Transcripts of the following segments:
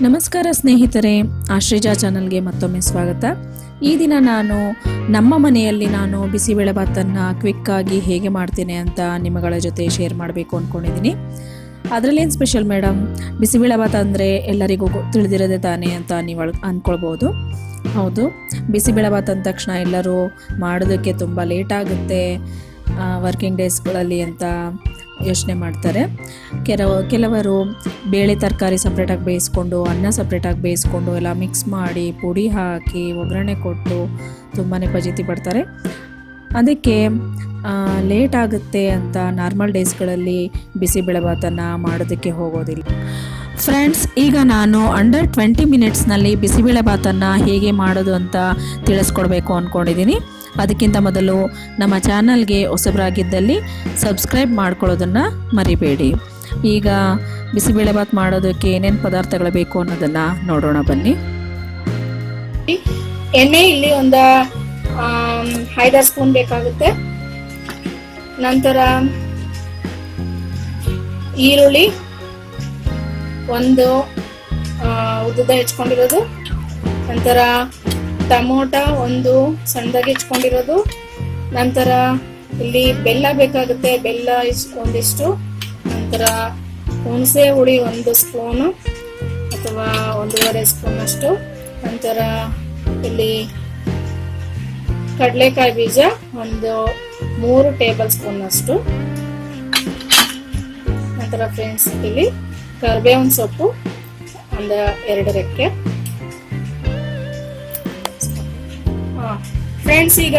ನಮಸ್ಕಾರ ಸ್ನೇಹಿತರೆ, ಆಶ್ರೀಜಾ ಚಾನಲ್ಗೆ ಮತ್ತೊಮ್ಮೆ ಸ್ವಾಗತ. ಈ ದಿನ ನಾನು ನಮ್ಮ ಮನೆಯಲ್ಲಿ ನಾನು ಬಿಸಿಬೇಳೆಭಾತನ್ನು ಕ್ವಿಕ್ಕಾಗಿ ಹೇಗೆ ಮಾಡ್ತೇನೆ ಅಂತ ನಿಮ್ಮಗಳ ಜೊತೆ ಶೇರ್ ಮಾಡಬೇಕು ಅಂದ್ಕೊಂಡಿದ್ದೀನಿ ಅದರಲ್ಲೇನು ಸ್ಪೆಷಲ್ ಮೇಡಮ್ ಬಿಸಿಬೇಳೆಭಾತ ಅಂದರೆ ಎಲ್ಲರಿಗೂ ತಿಳಿದಿರೋದೆ ತಾನೇ ಅಂತ ನೀವು ಅಂದ್ಕೊಳ್ಬೋದು ಹೌದು, ಬಿಸಿಬೇಳೆಭಾತ ಅಂದ ತಕ್ಷಣ ಎಲ್ಲರೂ ಮಾಡೋದಕ್ಕೆ ತುಂಬ ಲೇಟ್ ಆಗುತ್ತೆ ವರ್ಕಿಂಗ್ ಡೇಸ್ಗಳಲ್ಲಿ ಅಂತ. ಯೋಚನೆ ಮಾಡ್ತಾರೆ. ಕೆಲವು, ಕೆಲವರು ಬೇಳೆ ತರಕಾರಿ ಸಪ್ರೇಟಾಗಿ ಬೇಯಿಸ್ಕೊಂಡು, ಅನ್ನ ಸಪ್ರೇಟಾಗಿ ಬೇಯಿಸ್ಕೊಂಡು, ಎಲ್ಲ ಮಿಕ್ಸ್ ಮಾಡಿ ಪುಡಿ ಹಾಕಿ ಒಗ್ಗರಣೆ ಕೊಟ್ಟು ತುಂಬಾ ಫಜೀತಿ ಪಡ್ತಾರೆ. ಅದಕ್ಕೆ ಲೇಟ್ ಆಗುತ್ತೆ ಅಂತ ನಾರ್ಮಲ್ ಡೇಸ್ಗಳಲ್ಲಿ ಬಿಸಿಬೇಳೆಭಾತನ್ನು ಮಾಡೋದಕ್ಕೆ ಹೋಗೋದಿಲ್ಲ. ಫ್ರೆಂಡ್ಸ್ ಈಗ ನಾನು ಅಂಡರ್ ಟ್ವೆಂಟಿ ಮಿನಿಟ್ಸ್ನಲ್ಲಿ ಬಿಸಿಬೇಳೆಭಾತನ್ನು ಹೇಗೆ ಮಾಡೋದು ಅಂತ ತಿಳಿಸ್ಕೊಡ್ಬೇಕು ಅಂದ್ಕೊಂಡಿದ್ದೀನಿ ಅದಕ್ಕಿಂತ ಮೊದಲು ನಮ್ಮ ಚಾನಲ್ಗೆ ಹೊಸಬರಾಗಿದ್ದಲ್ಲಿ ಸಬ್ಸ್ಕ್ರೈಬ್ ಮಾಡ್ಕೊಳ್ಳೋದನ್ನು ಮರಿಬೇಡಿ. ಈಗ ಬಿಸಿಬೇಳೆಭಾತ್ ಮಾಡೋದಕ್ಕೆ ಏನೇನು ಪದಾರ್ಥಗಳು ಬೇಕು ಅನ್ನೋದನ್ನು ನೋಡೋಣ ಬನ್ನಿ. ಎಣ್ಣೆ ಇಲ್ಲಿ ಒಂದು ಐದಾರು ಸ್ಪೂನ್ ಬೇಕಾಗುತ್ತೆ. ನಂತರ ಈರುಳ್ಳಿ ಒಂದು ಉದ್ದ ಹೆಚ್ಕೊಂಡಿರೋದು. ನಂತರ ಟಮೋಟ ಒಂದು ಸಣ್ಣದಾಗಿ ಹೆಚ್ಕೊಂಡಿರೋದು ನಂತರ ಇಲ್ಲಿ ಬೆಲ್ಲ ಬೇಕಾಗುತ್ತೆ. ಬೆಲ್ಲ ಇಸ್ಕೊಂಡಿಷ್ಟು ಒಂದಿಷ್ಟು. ನಂತರ ಹುಣಸೆ ಹುಳಿ ಒಂದು ಸ್ಪೂನು ಅಥವಾ ಒಂದೂವರೆ ಸ್ಪೂನ್ ಅಷ್ಟು. ನಂತರ ಇಲ್ಲಿ ಕಡಲೆಕಾಯಿ ಬೀಜ ಒಂದು ಮೂರು ಟೇಬಲ್ ಸ್ಪೂನ್ ಅಷ್ಟು. ನಂತರ ಫ್ರೆಂಡ್ಸ್, ಇಲ್ಲಿ ಕರ್ಬೇವಿನ ಸೊಪ್ಪು ಒಂದು ಎರಡು ರೆಕ್ಕೆ ಫ್ರೆಂಡ್ಸ್ ಈಗ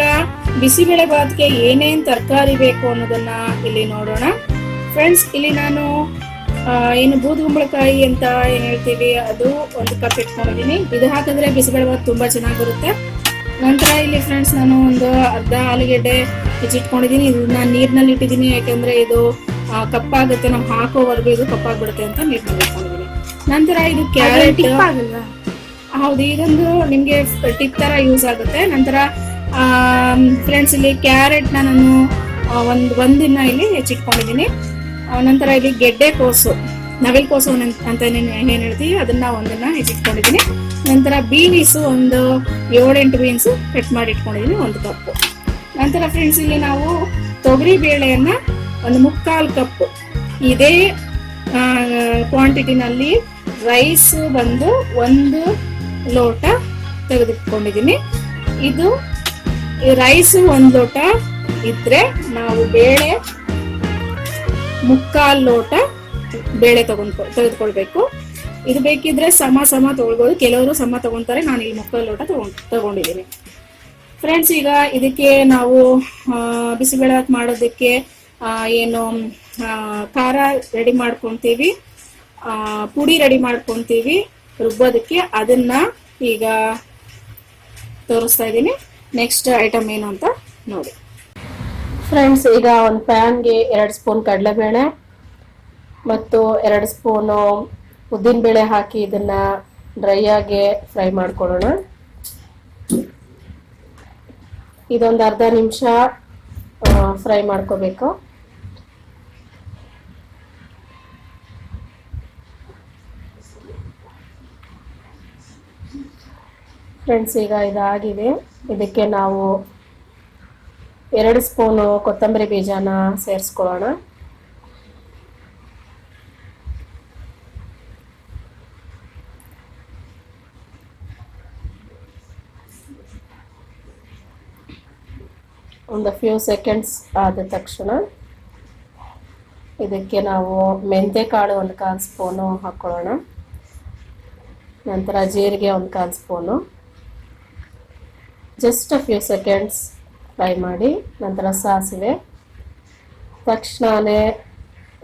ಬಿಸಿಬೇಳೆ ಭಾತ್ಗೆ ಏನೇನ್ ತರಕಾರಿ ಬೇಕು ಅನ್ನೋದನ್ನ ಇಲ್ಲಿ ನೋಡೋಣ. ಫ್ರೆಂಡ್ಸ್ ಇಲ್ಲಿ ನಾನು ಏನು ಬೂದುಗುಂಬಳಕಾಯಿ ಅಂತ ಏನ್ ಹೇಳ್ತೀವಿ ಅದು ಒಂದು ಕಪ್ ಇಟ್ಕೊಂಡಿದ್ದೀನಿ ಇದು ಹಾಕಿದ್ರೆ ಬಿಸಿಬೇಳೆ ಬಾತ್ ತುಂಬಾ ಚೆನ್ನಾಗಿ ಬರುತ್ತೆ ನಂತರ ಇಲ್ಲಿ ಫ್ರೆಂಡ್ಸ್ ನಾನು ಒಂದು ಅರ್ಧ ಆಲೂಗೆಡ್ಡೆ ಹೆಚ್ಚಿಟ್ಕೊಂಡಿದೀನಿ ನಾನು ನೀರ್ನಲ್ಲಿ ಇಟ್ಟಿದ್ದೀನಿ ಯಾಕಂದ್ರೆ ಇದು ಕಪ್ಪಾಗುತ್ತೆ ನಾವು ಹಾಕೋವರೆಗೂ ಇದು ಕಪ್ಪಾಗ್ಬಿಡುತ್ತೆ ಅಂತ ನೀರ್ನಲ್ಲಿ ಇಟ್ಕೊಂಡಿದ್ದೀನಿ ನಂತರ ಇದು ಕ್ಯಾರೆಟ್ ಹೌದು ಇದೊಂದು ನಿಮ್ಗೆ ಟಿಪ್ ತರ ಯೂಸ್ ಆಗುತ್ತೆ. ನಂತರ ಫ್ರೆಂಡ್ಸ್ ಇಲ್ಲಿ ಕ್ಯಾರೆಟ್ ನಾನು ಒಂದು ಒಂದಿನ ಇಲ್ಲಿ ಹೆಚ್ಚಿಟ್ಕೊಂಡಿದ್ದೀನಿ. ನಂತರ ಇಲ್ಲಿ ಗೆಡ್ಡೆ ಕೋಸು, ನವಿಲ್ ಕೋಸು ಅಂತ ಏನ್ ಹೇಳ್ತೀವಿ, ಅದನ್ನ ಒಂದನ್ನ ಹೆಚ್ಚಿಟ್ಕೊಂಡಿದ್ದೀನಿ. ನಂತರ ಬೀನ್ಸ್ ಒಂದು ಏಳೆಂಟು ಬೀನ್ಸ್ ಕಟ್ ಮಾಡಿ ಇಟ್ಕೊಂಡಿದ್ದೀನಿ ಒಂದು ಕಪ್ ನಂತರ ಫ್ರೆಂಡ್ಸ್ ಇಲ್ಲಿ ನಾವು ತೊಗರಿ ಬೇಳೆಯನ್ನ ಒಂದು ಮುಕ್ಕಾಲು ಕಪ್ ಇದೇ ಕ್ವಾಂಟಿಟಿನಲ್ಲಿ ರೈಸ್ ಬಂದು ಒಂದು ಲೋಟ ತೆಗೆದಿಟ್ಕೊಂಡಿದ್ದೀನಿ. ಇದು ರೈಸ್ ಒಂದು ಲೋಟ ಇದ್ರೆ ನಾವು ಬೇಳೆ ಮುಕ್ಕಾಲು ಲೋಟ ಬೇಳೆ ತಗೊಂಡ್ ತೆಗೆದುಕೊಳ್ಬೇಕು. ಇದು ಬೇಕಿದ್ರೆ ಸಮ ಸಮ ತಗೊಳ್ಬೋದು. ಕೆಲವರು ಸಮ ತಗೊಂತಾರೆ ನಾನು ಇಲ್ಲಿ ಮುಕ್ಕಾಲು ಲೋಟ ತಗೊಂಡ್ ತಗೊಂಡಿದ್ದೀನಿ. ಫ್ರೆಂಡ್ಸ್ ಈಗ ಇದಕ್ಕೆ ನಾವು ಬಿಸಿಬೇಳೆ ಹಾಕಿ ಮಾಡೋದಕ್ಕೆ ಏನು ಖಾರ ರೆಡಿ ಮಾಡ್ಕೊಂತೀವಿ. ಪುಡಿ ರೆಡಿ ಮಾಡ್ಕೊಂತೀವಿ. ರುಬ್ಬೋದಕ್ಕೆ ಅದನ್ನ ಈಗ ತೋರಿಸ್ತಾ ಇದ್ದೀನಿ. ನೆಕ್ಸ್ಟ್ ಐಟಮ್ ಏನು ಅಂತ ನೋಡಿ. ಫ್ರೆಂಡ್ಸ್ ಈಗ ಒಂದು ಪ್ಯಾನ್ಗೆ ಎರಡು ಸ್ಪೂನ್ ಕಡಲೆಬೇಳೆ ಮತ್ತು ಎರಡು ಸ್ಪೂನು ಉದ್ದಿನಬೇಳೆ ಹಾಕಿ ಇದನ್ನ ಡ್ರೈ ಆಗಿ ಫ್ರೈ ಮಾಡ್ಕೊಳ್ಳೋಣ. ಇದೊಂದು ಅರ್ಧ ನಿಮಿಷ ಫ್ರೈ ಮಾಡ್ಕೋಬೇಕು. ಫ್ರೆಂಡ್ಸ್ ಈಗ ಇದಾಗಿದೆ. ಇದಕ್ಕೆ ನಾವು ಎರಡು ಸ್ಪೂನು ಕೊತ್ತಂಬರಿ ಬೀಜನ ಸೇರಿಸ್ಕೊಳ್ಳೋಣ. ಒಂದು ಫ್ಯೂ ಸೆಕೆಂಡ್ಸ್ ಆದ ತಕ್ಷಣ ಇದಕ್ಕೆ ನಾವು ಮೆಂತೆ ಕಾಳು ಒಂದು ಕಾಲು ಸ್ಪೂನು ಹಾಕ್ಕೊಳ್ಳೋಣ. ನಂತರ ಜೀರಿಗೆ ಒಂದು ಕಾಲು spoon just a few seconds fry ಮಾಡಿ. ನಂತರ ಸಾಸಿವೆ. ತಕ್ಷಣವೇ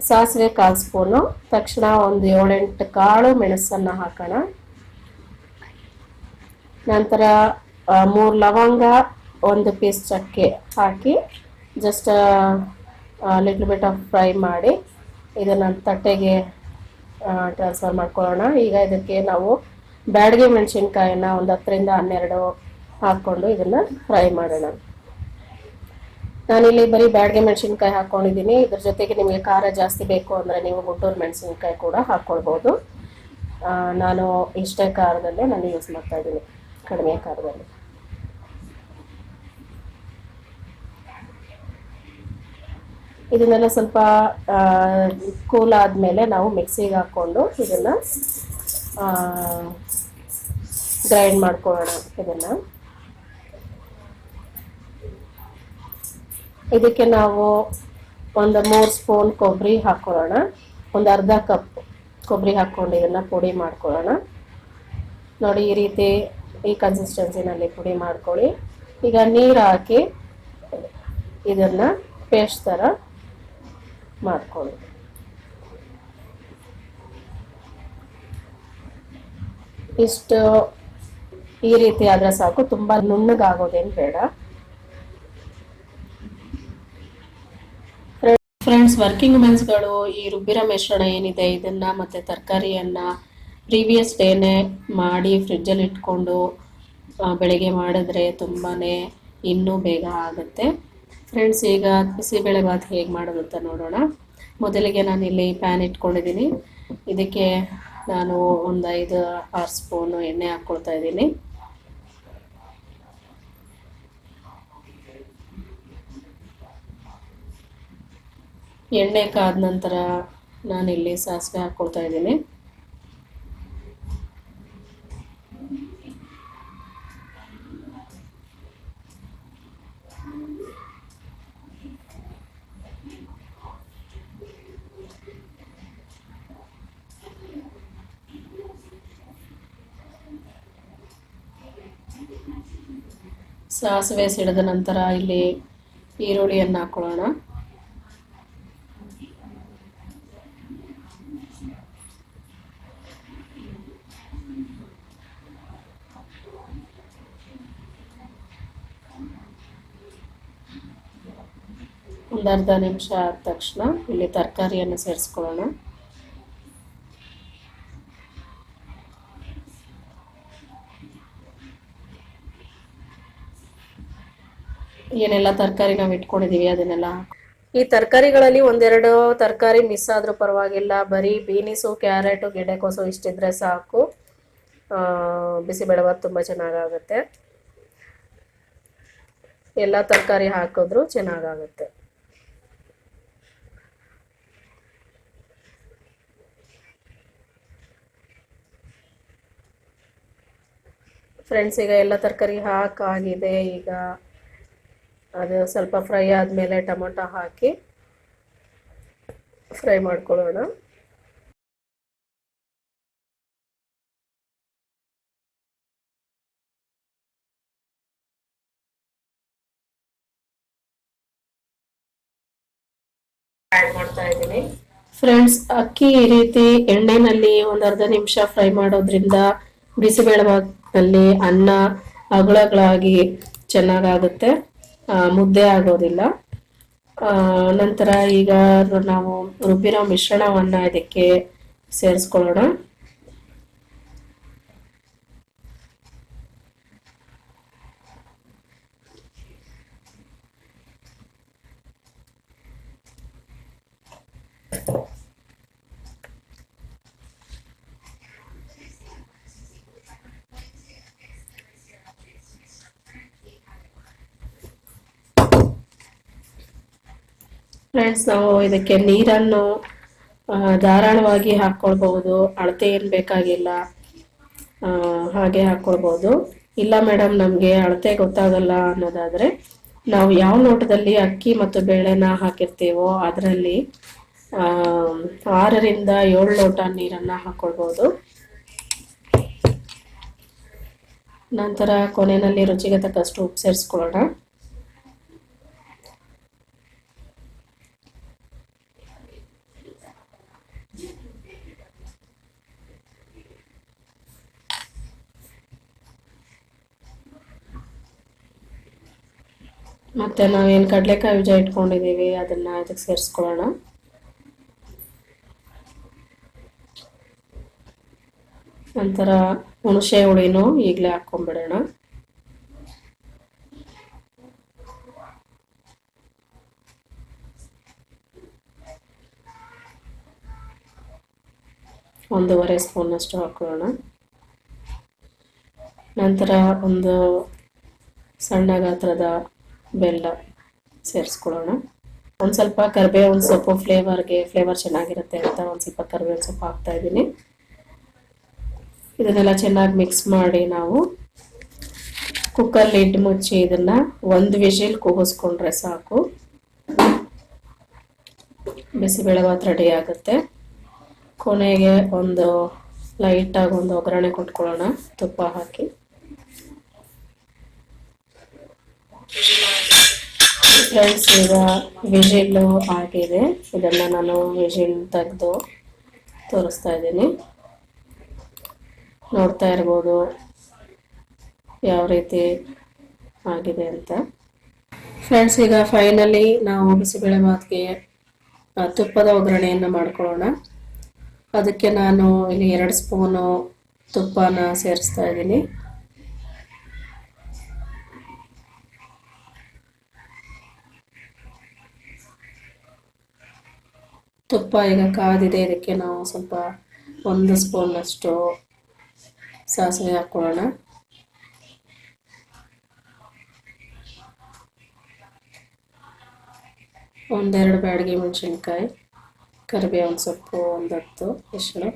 ಸಾಸಿವೆ ಕಾಲು ಸ್ಪೂನು. ತಕ್ಷಣ ಒಂದು ಏಳೆಂಟು ಕಾಳು ಮೆಣಸನ್ನು ಹಾಕೋಣ. ನಂತರ ಮೂರು ಲವಂಗ, ಒಂದು ಪೀಸ್ ಚಕ್ಕೆ ಹಾಕಿ just little bit of fry ಮಾಡಿ. ಇದನ್ನು ತಟ್ಟೆಗೆ ಟ್ರಾನ್ಸ್ಫರ್ ಮಾಡ್ಕೊಳ್ಳೋಣ. ಈಗ ಇದಕ್ಕೆ ನಾವು ಬ್ಯಾಡಗೆ ಮೆಣಸಿನ್ಕಾಯನ್ನ ಒಂದು ಹತ್ತರಿಂದ ಹನ್ನೆರಡು ಹಾಕ್ಕೊಂಡು ಇದನ್ನು ಫ್ರೈ ಮಾಡೋಣ. ನಾನಿಲ್ಲಿ ಬರೀ ಬ್ಯಾಡಗೆ ಮೆಣಸಿನ್ಕಾಯಿ ಹಾಕ್ಕೊಂಡಿದ್ದೀನಿ ಇದ್ರ ಜೊತೆಗೆ ನಿಮಗೆ ಖಾರ ಜಾಸ್ತಿ ಬೇಕು ಅಂದರೆ ನೀವು ಗುಂಟೂರು ಮೆಣಸಿನ್ಕಾಯಿ ಕೂಡ ಹಾಕ್ಕೊಳ್ಬೋದು ನಾನು ಇಷ್ಟೇ ಖಾರದಲ್ಲೇ ನಾನು ಯೂಸ್ ಮಾಡ್ತಾ ಇದ್ದೀನಿ, ಕಡಿಮೆ ಖಾರದಲ್ಲಿ. ಇದನ್ನೆಲ್ಲ ಸ್ವಲ್ಪ ಕೂಲ್ ಆದಮೇಲೆ ನಾವು ಮಿಕ್ಸಿಗೆ ಹಾಕ್ಕೊಂಡು ಇದನ್ನು ಗ್ರೈಂಡ್ ಮಾಡ್ಕೊಳ್ಳೋಣ ಇದನ್ನು. ಇದಕ್ಕೆ ನಾವು ಒಂದು ಮೂರು ಸ್ಪೂನ್ ಕೊಬ್ಬರಿ ಹಾಕ್ಕೊಳ್ಳೋಣ. ಒಂದು ಅರ್ಧ ಕಪ್ ಕೊಬ್ಬರಿ ಹಾಕ್ಕೊಂಡು ಇದನ್ನು ಪುಡಿ ಮಾಡ್ಕೊಳ್ಳೋಣ. ನೋಡಿ, ಈ ರೀತಿ ಈ ಕನ್ಸಿಸ್ಟೆನ್ಸಿನಲ್ಲಿ ಪುಡಿ ಮಾಡ್ಕೊಳ್ಳಿ. ಈಗ ನೀರು ಹಾಕಿ ಇದನ್ನು ಪೇಸ್ಟ್ ಥರ ಮಾಡ್ಕೊಳ್ಳಿ. ಇಷ್ಟು ಈ ರೀತಿ ಆದರೆ ಸಾಕು. ತುಂಬ ನುಣ್ಣಗಾಗೋದೇನು ಬೇಡ. ಫ್ರೆಂಡ್ಸ್ ವರ್ಕಿಂಗ್ ವುಮೆನ್ಸ್ಗಳು ಈ ರುಬ್ಬಿರ ಮಿಶ್ರಣ ಏನಿದೆ, ಇದನ್ನ ಮತ್ತೆ ತರಕಾರಿಯನ್ನ ಪ್ರೀವಿಯಸ್ ಡೇನೇ ಮಾಡಿ ಫ್ರಿಡ್ಜಲ್ಲಿ ಇಟ್ಕೊಂಡು ಬೆಳಗ್ಗೆ ಮಾಡಿದ್ರೆ ತುಂಬಾನೇ ಇನ್ನೂ ಬೇಗ ಆಗುತ್ತೆ. ಫ್ರೆಂಡ್ಸ್ ಈಗ ಬಿಸಿಬೇಳೆ ಭಾತ್ ಹೇಗೆ ಮಾಡೋದು ಅಂತ ನೋಡೋಣ. ಮೊದಲಿಗೆ ನಾನು ಇಲ್ಲಿ ಪ್ಯಾನ್ ಇಟ್ಕೊಂಡಿದ್ದೀನಿ. ಇದಕ್ಕೆ ನಾನು ಒಂದು ಐದು, ಆರು ಸ್ಪೂನು ಎಣ್ಣೆ ಹಾಕ್ಕೊಳ್ತಾ ಇದ್ದೀನಿ. ಎಣ್ಣೆ ಕಾದ ನಂತರ ನಾನು ಇಲ್ಲಿ ಸಾಸಿವೆ ಹಾಕ್ಕೊಳ್ತಾ ಇದ್ದೀನಿ. ಸಾಸಿವೆ ಸಿಡಿದ ನಂತರ ಇಲ್ಲಿ ಈರುಳ್ಳಿಯನ್ನು ಹಾಕ್ಕೊಳ್ಳೋಣ ಒಂದು ಅರ್ಧ ನಿಮಿಷ ಆದ ತಕ್ಷಣ ಇಲ್ಲಿ ತರಕಾರಿಯನ್ನು ಸೇರಿಸ್ಕೊಳ್ಳೋಣ. ಏನೆಲ್ಲ ತರಕಾರಿ ನಾವು ಇಟ್ಕೊಂಡಿದೀವಿ ಅದನ್ನೆಲ್ಲ? ಈ ತರಕಾರಿಗಳಲ್ಲಿ ಒಂದೆರಡು ತರಕಾರಿ ಮಿಸ್ ಆದ್ರೂ ಪರವಾಗಿಲ್ಲ. ಬರೀ ಬೀನಿಸು ಕ್ಯಾರೆಟು ಗೆಡ್ಡೆಕೋಸು ಇಷ್ಟಿದ್ರೆ ಸಾಕು. ಆ, ಬಿಸಿಬೇಳೆಭಾತ್ ತುಂಬ ಚೆನ್ನಾಗಾಗುತ್ತೆ. ಎಲ್ಲ ತರಕಾರಿ ಹಾಕಿದ್ರು ಚೆನ್ನಾಗಾಗುತ್ತೆ. ಫ್ರೆಂಡ್ಸ್ ಈಗ ಎಲ್ಲ ತರಕಾರಿ ಹಾಕಾಗಿದೆ ಈಗ ಅದು ಸ್ವಲ್ಪ ಫ್ರೈ ಆದಮೇಲೆ ಟೊಮೊಟೊ ಹಾಕಿ ಫ್ರೈ ಮಾಡ್ಕೊಳ್ಳೋಣ. ಮಾಡ್ತಾ ಇದ್ದೀನಿ. ಫ್ರೆಂಡ್ಸ್ ಅಕ್ಕಿ ಈ ರೀತಿ ಎಣ್ಣೆನಲ್ಲಿ ಒಂದು ನಿಮಿಷ ಫ್ರೈ ಮಾಡೋದ್ರಿಂದ ಬಿಸಿಬೇಳೆಭಾತ್ನಲ್ಲಿ ಅನ್ನ ಅಗಳಗಳಾಗಿ ಚೆನ್ನಾಗಾಗುತ್ತೆ. ಮುದ್ದೆ ಆಗೋದಿಲ್ಲ. ನಂತರ ಈಗ ನಾವು ರುಬ್ಬಿರೋ ಮಿಶ್ರಣವನ್ನು ಇದಕ್ಕೆ ಸೇರಿಸ್ಕೊಳ್ಳೋಣ. ಫ್ರೆಂಡ್ಸ್ ನಾವು ಇದಕ್ಕೆ ನೀರನ್ನು ಧಾರಾಳವಾಗಿ ಹಾಕ್ಕೊಳ್ಬಹುದು ಅಳತೆ ಏನು ಬೇಕಾಗಿಲ್ಲ. ಹಾಗೆ ಹಾಕ್ಕೊಳ್ಬಹುದು ಇಲ್ಲ ಮೇಡಮ್ ನಮಗೆ ಅಳತೆ ಗೊತ್ತಾಗಲ್ಲ ಅನ್ನೋದಾದ್ರೆ, ನಾವು ಯಾವ ನೋಟದಲ್ಲಿ ಅಕ್ಕಿ ಮತ್ತು ಬೇಳೆನ ಹಾಕಿರ್ತೀವೋ ಅದರಲ್ಲಿ ಆರರಿಂದ ಏಳು ಲೋಟ ನೀರನ್ನು ಹಾಕ್ಕೊಳ್ಬೋದು ನಂತರ ಕೊನೆಯಲ್ಲಿ ರುಚಿಗೆ ತಕ್ಕಷ್ಟು ಉಪ್ಪು ಸೇರಿಸ್ಕೊಳ್ಳೋಣ. ಮತ್ತೆ ನಾವೇನು ಕಡಲೆಕಾಯಿ ಬೀಜ ಇಟ್ಕೊಂಡಿದ್ದೀವಿ, ಅದನ್ನ ಅದಕ್ಕೆ ಸೇರಿಸ್ಕೊಳ್ಳೋಣ. ನಂತರ ಹುಣಸೆ ಹುಳಿನೂ ಈಗಲೇ ಹಾಕ್ಕೊಂಡ್ಬಿಡೋಣ ಒಂದೂವರೆ ಸ್ಪೂನಷ್ಟು ಹಾಕೊಳ್ಳೋಣ. ನಂತರ ಒಂದು ಸಣ್ಣ ಗಾತ್ರದ ಬೆಲ್ಲ ಸೇರಿಸ್ಕೊಳ್ಳೋಣ. ಒಂದು ಸ್ವಲ್ಪ ಕರಿಬೇವಿನ ಸೊಪ್ಪು ಫ್ಲೇವರ್ಗೆ, ಫ್ಲೇವರ್ ಚೆನ್ನಾಗಿರುತ್ತೆ ಅಂತ ಒಂದು ಸ್ವಲ್ಪ ಕರಿಬೇವಿನ ಸೊಪ್ಪು ಹಾಕ್ತಾ ಇದ್ದೀನಿ. ಇದನ್ನೆಲ್ಲ ಚೆನ್ನಾಗಿ ಮಿಕ್ಸ್ ಮಾಡಿ ನಾವು ಕುಕ್ಕರ್ ಲಿಡ್ ಮುಚ್ಚಿ ಇದನ್ನ ಒಂದು ವಿಷಲ್ ಕೂಗಿಸ್ಕೊಂಡ್ರೆ ಸಾಕು. ಬಿಸಿಬೇಳೆಭಾತ್ ರೆಡಿ ಆಗುತ್ತೆ. ಕೊನೆಗೆ ಒಂದು ಲೈಟಾಗಿ ಒಂದು ಒಗ್ಗರಣೆ ಕೊಟ್ಕೊಳ್ಳೋಣ, ತುಪ್ಪ ಹಾಕಿ. ಫ್ರೆಂಡ್ಸ್, ಈಗ ವಿಜಿಲ್ಲು ಆಗಿದೆ. ಇದನ್ನು ನಾನು ವಿಜಿಲ್ ತೆಗೆದು ತೋರಿಸ್ತಾ ಇದ್ದೀನಿ. ನೋಡ್ತಾ ಇರ್ಬೋದು ಯಾವ ರೀತಿ ಆಗಿದೆ ಅಂತ. ಫ್ರೆಂಡ್ಸ್, ಈಗ ಫೈನಲಿ ನಾವು ಬಿಸಿಬೇಳೆ ಮಾತಿಗೆ ತುಪ್ಪದ ಒಗ್ಗರಣೆಯನ್ನು ಮಾಡ್ಕೊಳ್ಳೋಣ. ಅದಕ್ಕೆ ನಾನು ಇಲ್ಲಿ ಎರಡು ಸ್ಪೂನು ತುಪ್ಪನ ಸೇರಿಸ್ತಾ ಇದ್ದೀನಿ. ತುಪ್ಪ ಈಗ ಕಾದಿದೆ, ಇದಕ್ಕೆ ನಾವು ಸ್ವಲ್ಪ ಒಂದು ಸ್ಪೂನಷ್ಟು ಸಾಸಿವೆ ಹಾಕ್ಕೊಳ್ಳೋಣ ಒಂದೆರಡು ಬ್ಯಾಡಿಗೆ ಮೆಣಸಿನ್ಕಾಯಿ, ಕರಿಬೇವಿನ ಸೊಪ್ಪು ಒಂದು ಹತ್ತು ಎಷ್ಟು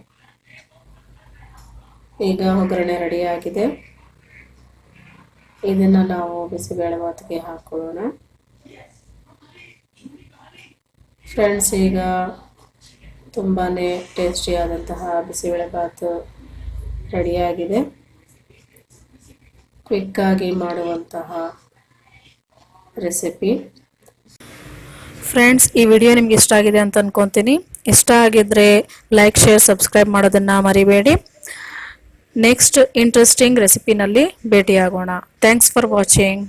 ಈಗ ಒಗ್ಗರಣೆ ರೆಡಿಯಾಗಿದೆ ಇದನ್ನು ನಾವು ಬಿಸಿಬೇಳೆ ಭಾತಿಗೆ ಹಾಕೊಳ್ಳೋಣ. ಫ್ರೆಂಡ್ಸ್ ಈಗ ತುಂಬಾ ಟೇಸ್ಟಿಯಾದಂತಹ ಬಿಸಿಬೇಳೆ ಭಾತು ರೆಡಿಯಾಗಿದೆ. ಕ್ವಿಕ್ಕಾಗಿ ಮಾಡುವಂತಹ ರೆಸಿಪಿ ಫ್ರೆಂಡ್ಸ್ ಈ ವಿಡಿಯೋ ನಿಮ್ಗೆ ಇಷ್ಟ ಆಗಿದೆ ಅಂತ ಅನ್ಕೊತೀನಿ. ಇಷ್ಟ ಆಗಿದ್ರೆ ಲೈಕ್ ಶೇರ್ ಸಬ್ಸ್ಕ್ರೈಬ್ ಮಾಡೋದನ್ನು ಮರಿಬೇಡಿ. ನೆಕ್ಸ್ಟ್ ಇಂಟ್ರೆಸ್ಟಿಂಗ್ ರೆಸಿಪಿನಲ್ಲಿ ಭೇಟಿಯಾಗೋಣ. Thanks for watching